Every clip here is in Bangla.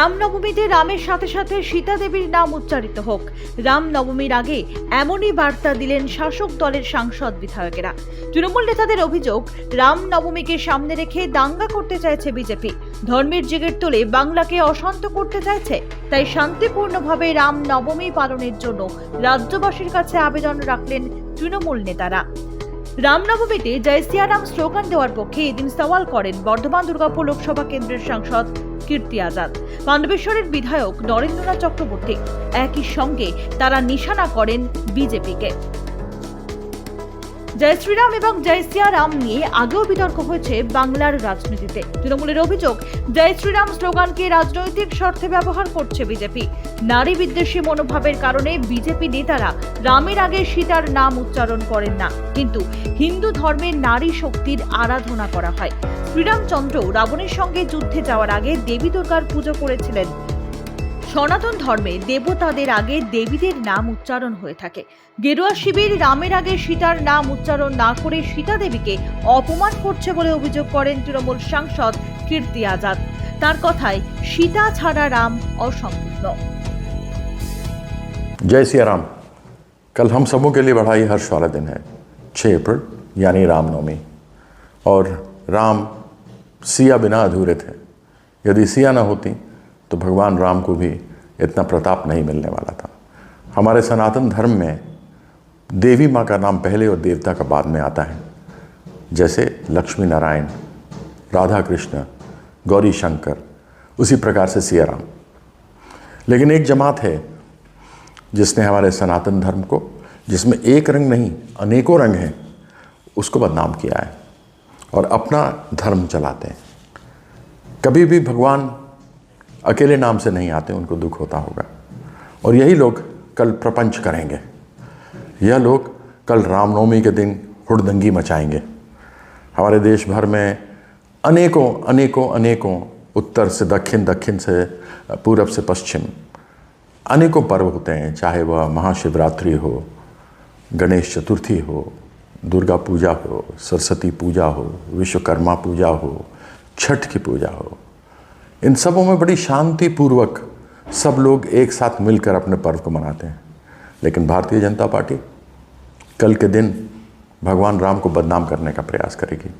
রামনবমীতে রামের সাথে সাথে সীতা দেবীর নাম উচ্চারিত হোক। রামনবমীর আগে এমনই বার্তা দিলেন শাসক দলের সাংসদ বিধায়কেরা। তৃণমূল নেতাদের অভিযোগ, রামনবমীকে সামনে রেখে দাঙ্গা করতে চাইছে বিজেপি। ধর্মের জেগের তোলে বাংলাকে অশান্ত করতে চাইছে। তাই শান্তিপূর্ণভাবে রামনবমী পালনের জন্য রাজ্যবাসীর কাছে আবেদন রাখলেন তৃণমূল নেতারা। রামনবমীতে জয় সিয়ারাম স্লোগান দেওয়ার পক্ষে এদিন সওয়াল করেন বর্ধমান দুর্গাপুর লোকসভা কেন্দ্রের সাংসদ কীর্তি আজাদ। পাণ্ডবেশ্বরের বিধায়ক নরেন্দ্রনাথ চক্রবর্তী একই সঙ্গে তারা নিশানা করেন বিজেপিকে। জয় শ্রীরাম এবং জয় সিয়ারাম নিয়ে আগেও বিতর্ক হয়েছে বাংলার রাজনীতিতে। তৃণমূলের অভিযোগ, জয় শ্রীরাম স্লোগানকে রাজনৈতিক স্বার্থে ব্যবহার করছে বিজেপি। নারী বিদ্বেষী মনোভাবের কারণে বিজেপি নেতারা রামের আগে সীতার নাম উচ্চারণ করেন না। কিন্তু হিন্দু ধর্মের নারী শক্তির আরাধনা করা হয়। শ্রীরামচন্দ্র রাবণের সঙ্গে যুদ্ধে যাওয়ার আগে দেবী দুর্গার পুজো করেছিলেন সনাতন ধর্মে দেবতাদের আগে দেবীদের নাম উচ্চারণ হয়ে থাকে গেরুয়া শিবির রামের আগে সীতার নাম উচ্চারণ না করে সীতা দেবীকে অপমান করছে বলে অভিযোগ করেন তৃণমূল সাংসদ কীর্তি আজাদ তার কথায় সীতা ছাড়া রাম অসম্পূর্ণ जय सिया राम कल हम सबों के लिए बड़ा ही हर्ष वाला दिन है 6 अप्रैल यानी रामनवमी और राम सिया बिना अधूरे थे यदि सिया न होती तो भगवान राम को भी इतना प्रताप नहीं मिलने वाला था। हमारे सनातन धर्म में देवी माँ का नाम पहले और देवता का बाद में आता है। जैसे लक्ष्मी नारायण, राधा कृष्ण, गौरी शंकर, उसी प्रकार से सिया राम। लेकिन एक जमात है जिसने हमारे सनातन धर्म को, जिसमें एक रंग नहीं, अनेकों रंग हैं, उसको बदनाम किया है और अपना धर्म चलाते हैं। कभी भी भगवान अकेले नाम से नहीं आते, उनको दुख होता होगा। और यही लोग कल प्रपंच करेंगे। यह लोग कल रामनवमी के दिन हुड़दंगी मचाएँगे। हमारे देश भर में अनेकों अनेकों अनेकों उत्तर से दक्षिण दक्षिण से पूरब से पश्चिम अनेकों पर्व होते हैं, चाहे वह महाशिवरात्रि हो, गणेश चतुर्थी हो, दुर्गा पूजा हो, सरस्वती पूजा हो, विश्वकर्मा पूजा हो, छठ की पूजा हो। इन सबों में बड़ी शांति पूर्वक सब लोग एक साथ मिलकर अपने पर्व को मनाते हैं। लेकिन भारतीय जनता पार्टी कल के दिन भगवान राम को बदनाम करने का प्रयास करेगी।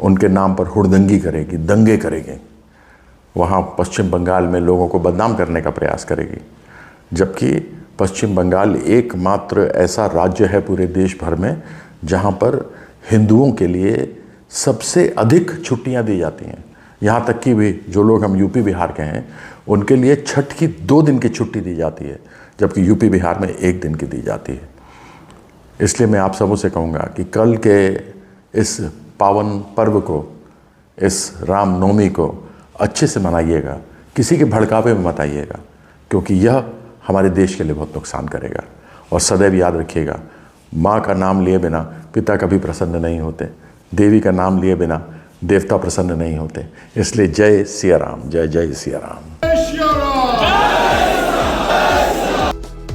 उनके नाम पर हुड़दंगी करेगी, दंगे करेगी। वहाँ पश्चिम बंगाल में लोगों को बदनाम करने का प्रयास करेगी। जबकि पश्चिम बंगाल एकमात्र ऐसा राज्य है पूरे देश भर में जहाँ पर हिंदुओं के लिए सबसे अधिक छुट्टियाँ दी जाती हैं। यहाँ तक कि भी जो लोग हम यूपी बिहार के हैं, उनके लिए छठ की दो दिन की छुट्टी दी जाती है, जबकि यूपी बिहार में एक दिन की दी जाती है। इसलिए मैं आप सबों से कहूँगा कि कल के इस पावन पर्व को, इस रामनवमी को अच्छे से मनाइएगा, किसी के भड़कावे में मत आइएगा, क्योंकि यह हमारे देश के लिए बहुत नुकसान करेगा। और सदैव याद रखिएगा, माँ का नाम लिए बिना पिता कभी प्रसन्न नहीं होते, देवी का नाम लिए बिना देवता प्रसन्न नहीं होते इसलिए जय सिया राम जय जय सिया राम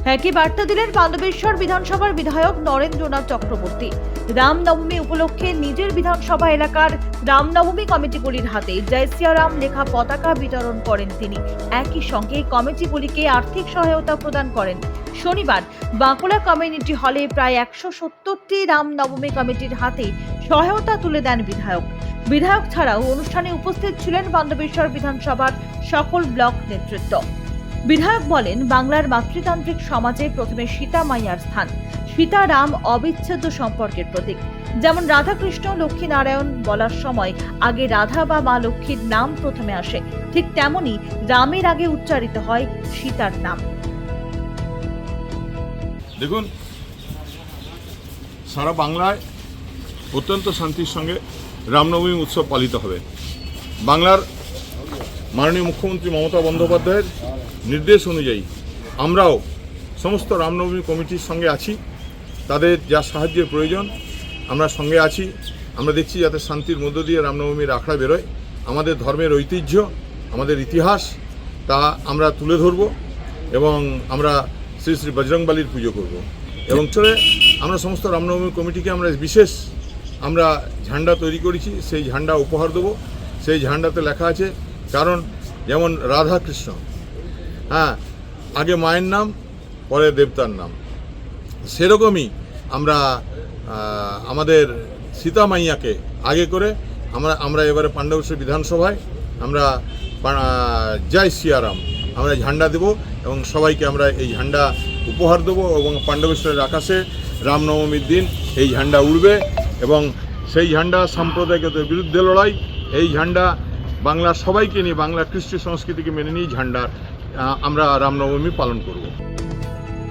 একই বার্তা দিলেন পাণ্ডবেশ্বর বিধানসভার বিধায়ক নরেন্দ্রনাথ চক্রবর্তী রামনবমী উপলক্ষে নিজের বিধানসভা এলাকার রামনবমী কমিটিগুলির হাতে জয় সিয়ারাম লেখা পতাকা বিতরণ করেন তিনি একই সঙ্গে কমিটিগুলিকে আর্থিক সহায়তা প্রদান করেন শনিবার বাঁকুড়া কমিউনিটি হলে প্রায় একশো সত্তরটি রামনবমী কমিটির হাতে সহায়তা তুলে দেন বিধায়ক বিধায়ক ছাড়াও অনুষ্ঠানে উপস্থিত ছিলেন পাণ্ডবেশ্বর বিধানসভার সকল ব্লক নেতৃত্ব। বিধায়ক বলেন, বাংলার মাতৃতান্ত্রিক সমাজে প্রথমে সীতা মাইয়ার স্থান, সীতা রাম অবিচ্ছেদ্য সম্পর্কের প্রতীক। যেমন রাধাকৃষ্ণ লক্ষ্মী নারায়ণ বলার সময় আগে রাধা বা মা লক্ষ্মীর নাম প্রথমে আসে, ঠিক তেমনি রামের আগে উচ্চারিত হয় সীতার নাম। দেখুন, সারা বাংলায় অত্যন্ত শান্তির সঙ্গে রামনবমী উৎসব পালিত হবে। বাংলার মাননীয় মুখ্যমন্ত্রী মমতা বন্দ্যোপাধ্যায়ের নির্দেশ অনুযায়ী আমরাও সমস্ত রামনবমী কমিটির সঙ্গে আছি। তাদের যা সাহায্যের প্রয়োজন, আমরা সঙ্গে আছি। আমরা দেখছি যাতে শান্তির মধ্য দিয়ে রামনবমীর আখড়া বেরোয়। আমাদের ধর্মের ঐতিহ্য, আমাদের ইতিহাস, তা আমরা তুলে ধরব এবং আমরা শ্রী শ্রী বজরংবালির পুজো করব। এবং চলে, আমরা সমস্ত রামনবমী কমিটিকে আমরা বিশেষ আমরা ঝান্ডা তৈরি করেছি, সেই ঝান্ডা উপহার দেবো। সেই ঝান্ডাতে লেখা আছে, কারণ যেমন রাধা কৃষ্ণ হ্যাঁ আগে মায়ের নাম, পরে দেবতার নাম। সেরকমই আমরা আমাদের সীতা মাইয়াকে আগে করে আমরা আমরা এবারে পাণ্ডবেশ্বর বিধানসভায় আমরা জয় সিয়ারাম, আমরা ঝান্ডা দেব এবং সবাইকে আমরা এই ঝান্ডা উপহার দেবো এবং পাণ্ডবেশ্বরের আকাশে রামনবমীর দিন এই ঝান্ডা উড়বে। এবং সেই ঝান্ডা সাম্প্রদায়িকতার বিরুদ্ধে লড়াই এই ঝান্ডা বাংলার সবাইকে নিয়ে বাংলার কৃষ্টি সংস্কৃতিকে মেনে নিয়ে ঝান্ডা আহ, আমরা রামনবমী পালন করব।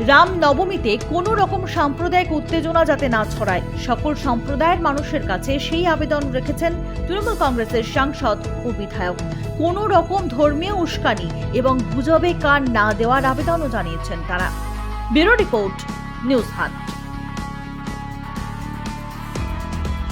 রাম নবমীতে কোনো রকম সাম্প্রদায়িক উত্তেজনা যাতে না ছড়ায় সকল সম্প্রদায়ের মানুষের কাছে সেই আবেদন রেখেছেন তৃণমূল কংগ্রেসের সাংসদ ও বিধায়ক। কোনো রকম ধর্মীয় উস্কানি এবং গুজবে কান না দেওয়ার আবেদনও জানিয়েছেন তারা। ব্যুরো রিপোর্ট নিউজ হাট।